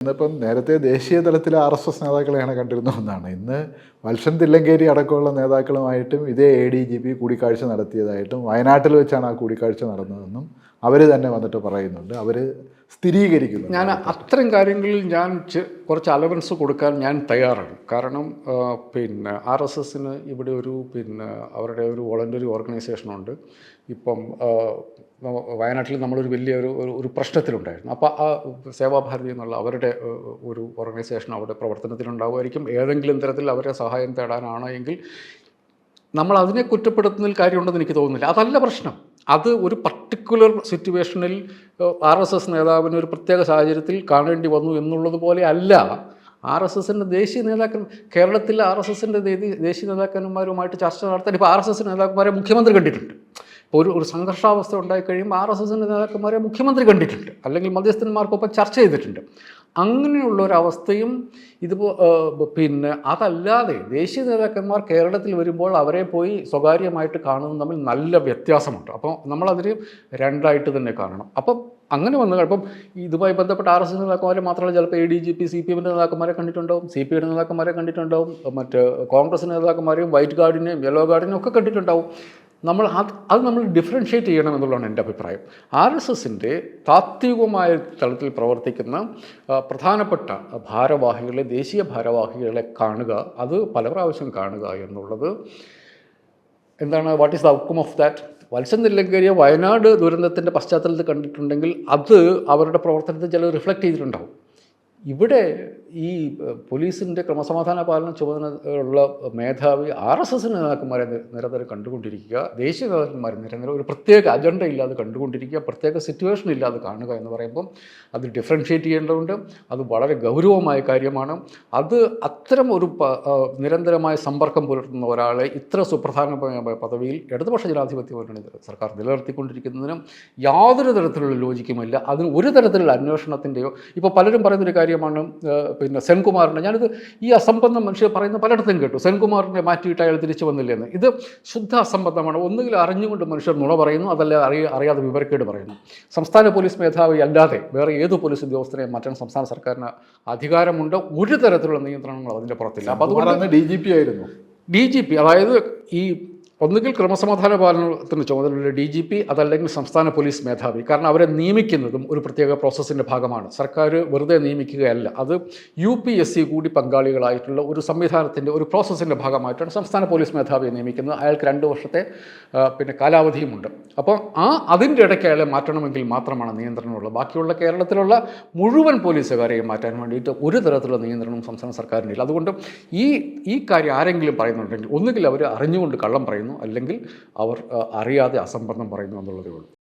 ഇന്നിപ്പം നേരത്തെ ദേശീയ തലത്തിൽ ആർ എസ് എസ് നേതാക്കളെയാണ് കണ്ടിരുന്ന ഒന്നാണ്. ഇന്ന് വത്സൻ തില്ലങ്കേരി അടക്കമുള്ള നേതാക്കളുമായിട്ടും ഇതേ എ ഡി ജി പി കൂടിക്കാഴ്ച നടത്തിയതായിട്ടും വയനാട്ടിൽ വെച്ചാണ് ആ കൂടിക്കാഴ്ച നടന്നതെന്നും അവർ തന്നെ വന്നിട്ട് പറയുന്നുണ്ട്. അവർ സ്ഥിരീകരിക്കുന്നു ഞാൻ അത്തരം കാര്യങ്ങളിൽ ഞാൻ കുറച്ച് അലവൻസ് കൊടുക്കാൻ ഞാൻ തയ്യാറാണ്. കാരണം പിന്നെ ആർ എസ് എസിന് ഇവിടെ ഒരു പിന്നെ അവരുടെ ഒരു വോളണ്ടറി ഓർഗനൈസേഷനുണ്ട് ഇപ്പം വയനാട്ടിൽ നമ്മളൊരു വലിയ ഒരു ഒരു- ഒരു പ്രശ്നത്തിലുണ്ടായിരുന്നു. അപ്പോൾ ആ സേവാഭാരതി എന്നുള്ള അവരുടെ ഒരു ഓർഗനൈസേഷൻ അവിടെ പ്രവർത്തനത്തിലുണ്ടാവുമായിരിക്കും ഏതെങ്കിലും തരത്തിൽ അവരെ സഹായം തേടാനാണ് എങ്കിൽ നമ്മൾ അതിനെ കുറ്റപ്പെടുത്തുന്നതിൽ കാര്യമുണ്ടെന്ന് എനിക്ക് തോന്നുന്നില്ല. അതല്ല പ്രശ്നം. അത് ഒരു പർട്ടിക്കുലർ സിറ്റുവേഷനിൽ ആർ എസ് എസ് നേതാവിന് ഒരു പ്രത്യേക സാഹചര്യത്തിൽ കാണേണ്ടി വന്നു എന്നുള്ളത് പോലെ അല്ല. ആർ എസ് എസിന്റെ ദേശീയ നേതാക്കൻ കേരളത്തിലെ ആർ എസ് എസിന്റെ ദേശീയ നേതാക്കന്മാരുമായിട്ട് ചർച്ച നടത്താൻ ഇപ്പോൾ ആർ എസ് എസ് നേതാക്കന്മാരെ മുഖ്യമന്ത്രി കണ്ടിട്ടുണ്ട്. ഒരു ഒരു സംഘർഷാവസ്ഥ ഉണ്ടായിക്കഴിയുമ്പോൾ ആർ എസ് എസിന്റെ നേതാക്കന്മാരെ മുഖ്യമന്ത്രി കണ്ടിട്ടുണ്ട്. അല്ലെങ്കിൽ മധ്യസ്ഥന്മാർക്കൊപ്പം ചർച്ച ചെയ്തിട്ടുണ്ട്. അങ്ങനെയുള്ള ഒരവസ്ഥയും ഇതിപ്പോൾ പിന്നെ അതല്ലാതെ ദേശീയ നേതാക്കന്മാർ കേരളത്തിൽ വരുമ്പോൾ അവരെ പോയി സ്വകാര്യമായിട്ട് കാണുന്നത് തമ്മിൽ നല്ല വ്യത്യാസമുണ്ട്. അപ്പോൾ നമ്മളതിന് രണ്ടായിട്ട് തന്നെ കാണണം. അപ്പം അങ്ങനെ വന്നു കഴിപ്പം ഇതുമായി ബന്ധപ്പെട്ട ആർ എസ് എസ് നേതാക്കന്മാരെ മാത്രമല്ല ചിലപ്പോൾ A D G P C P എമ്മിന്റെ നേതാക്കന്മാരെ കണ്ടിട്ടുണ്ടാവും. സി പി ഐയുടെ നേതാക്കന്മാരെ കണ്ടിട്ടുണ്ടാവും. മറ്റ് കോൺഗ്രസ് നേതാക്കന്മാരെയും വൈറ്റ് ഗാർഡിനെയും യെല്ലോ ഗാർഡിനെയും ഒക്കെ കണ്ടിട്ടുണ്ടാവും. നമ്മൾ അത് അത് നമ്മൾ ഡിഫറൻഷ്യേറ്റ് ചെയ്യണം എന്നുള്ളതാണ് എന്റെ അഭിപ്രായം. ആർ എസ് എസിന്റെ താത്വികമായ തലത്തിൽ പ്രവർത്തിക്കുന്ന പ്രധാനപ്പെട്ട ഭാരവാഹികളെ ദേശീയ ഭാരവാഹികളെ കാണുക അത് പല പ്രാവശ്യം കാണുക എന്നുള്ളത് എന്താണ് what is the outcome of that Valsan നെല്ലങ്കരിയെ Wayanad ദുരന്തത്തിന്റെ പശ്ചാത്തലത്തിൽ കണ്ടിട്ടുണ്ടെങ്കിൽ അത് അവരുടെ പ്രവർത്തനത്തിൽ ചില റിഫ്ലക്റ്റ് ചെയ്തിട്ടുണ്ടാവും. ഇവിടെ ഈ പോലീസിന്റെ ക്രമസമാധാന പാലന ചുമതലയുള്ള മേധാവി ആർ എസ് എസ് നേതാക്കന്മാരെ നിരന്തരം കണ്ടുകൊണ്ടിരിക്കുക ദേശീയ നേതാക്കന്മാരെ നിരന്തരം ഒരു പ്രത്യേക അജണ്ട ഇല്ലാതെ കണ്ടുകൊണ്ടിരിക്കുക പ്രത്യേക സിറ്റുവേഷൻ ഇല്ലാതെ കാണുക എന്ന് പറയുമ്പം അത് ഡിഫറൻഷ്യേറ്റ് ചെയ്യേണ്ടതുണ്ട്. അത് വളരെ ഗൗരവമായ കാര്യമാണ്. അത് അത്തരം ഒരു നിരന്തരമായ സമ്പർക്കം പുലർത്തുന്ന ഒരാളെ ഇത്ര സുപ്രധാനമായ പദവിയിൽ ഇടതുപക്ഷ ജനാധിപത്യ മുന്നണി സർക്കാർ നിലനിർത്തിക്കൊണ്ടിരിക്കുന്നതിനും യാതൊരു തരത്തിലുള്ള ലോജിക്കുമില്ല അതിന് ഒരു തരത്തിലുള്ള അന്വേഷണത്തിന്റെയോ ഇപ്പോൾ പലരും പറയുന്നൊരു കാര്യമാണ് പിന്നെ സെൻകുമാറിന്റെ ഞാനിത് ഈ അസംബന്ധം മനുഷ്യർ പറയുന്ന പലയിടത്തും കേട്ടു. സെൻകുമാറിനെ മാറ്റിയിട്ട് അയാൾ തിരിച്ചു വന്നില്ലെന്ന്. ഇത് ശുദ്ധ അസംബന്ധമാണ് ഒന്നുകിൽ അറിഞ്ഞുകൊണ്ട് മനുഷ്യർ നുണ പറയുന്നു അതല്ല അറിയ അറിയാതെ വിവരക്കേട് പറയുന്നു. സംസ്ഥാന പോലീസ് മേധാവി അല്ലാതെ വേറെ ഏത് പോലീസ് ഉദ്യോഗസ്ഥരെ മാറ്റാൻ സംസ്ഥാന സർക്കാരിന് അധികാരമുണ്ട്. ഒരു തരത്തിലുള്ള നിയന്ത്രണങ്ങൾ അതിന്റെ പുറത്തില്ല. അപ്പോൾ അതുകൊണ്ട് ഡി ജി പി ആയിരുന്നു. ഡി ജി പി അതായത് ഈ ഒന്നുകിൽ ക്രമസമാധാന പാലനത്തിന് ചുമതലയുള്ള ഡി ജി പി അതല്ലെങ്കിൽ സംസ്ഥാന പോലീസ് മേധാവി. കാരണം അവരെ നിയമിക്കുന്നതും ഒരു പ്രത്യേക പ്രോസസ്സിന്റെ ഭാഗമാണ്. സർക്കാർ വെറുതെ നിയമിക്കുകയല്ല. അത് യു പി എസ് സി കൂടി പങ്കാളികളായിട്ടുള്ള ഒരു സംവിധാനത്തിന്റെ ഒരു പ്രോസസ്സിന്റെ ഭാഗമായിട്ടാണ് സംസ്ഥാന പോലീസ് മേധാവിയെ നിയമിക്കുന്നത്. അയാൾക്ക് രണ്ട് വർഷത്തെ പിന്നെ കാലാവധിയുമുണ്ട്. അപ്പോൾ ആ അതിന്റെ ഇടയ്ക്ക് അയാളെ മാറ്റണമെങ്കിൽ മാത്രമാണ് നിയന്ത്രണമുള്ളത്. ബാക്കിയുള്ള കേരളത്തിലുള്ള മുഴുവൻ പോലീസുകാരെയും മാറ്റാൻ വേണ്ടിയിട്ട് ഒരു തരത്തിലുള്ള നിയന്ത്രണവും സംസ്ഥാന സർക്കാരിനില്ല. അതുകൊണ്ട് ഈ ഈ കാര്യം ആരെങ്കിലും പറയുന്നുണ്ടെങ്കിൽ ഒന്നുകിൽ അവർ അറിഞ്ഞുകൊണ്ട് കള്ളം പറയുന്നു അല്ലെങ്കിൽ അവർ അറിയാതെ അസംബന്ധം പറയുന്നു എന്നുള്ളതേ ഉള്ളൂ.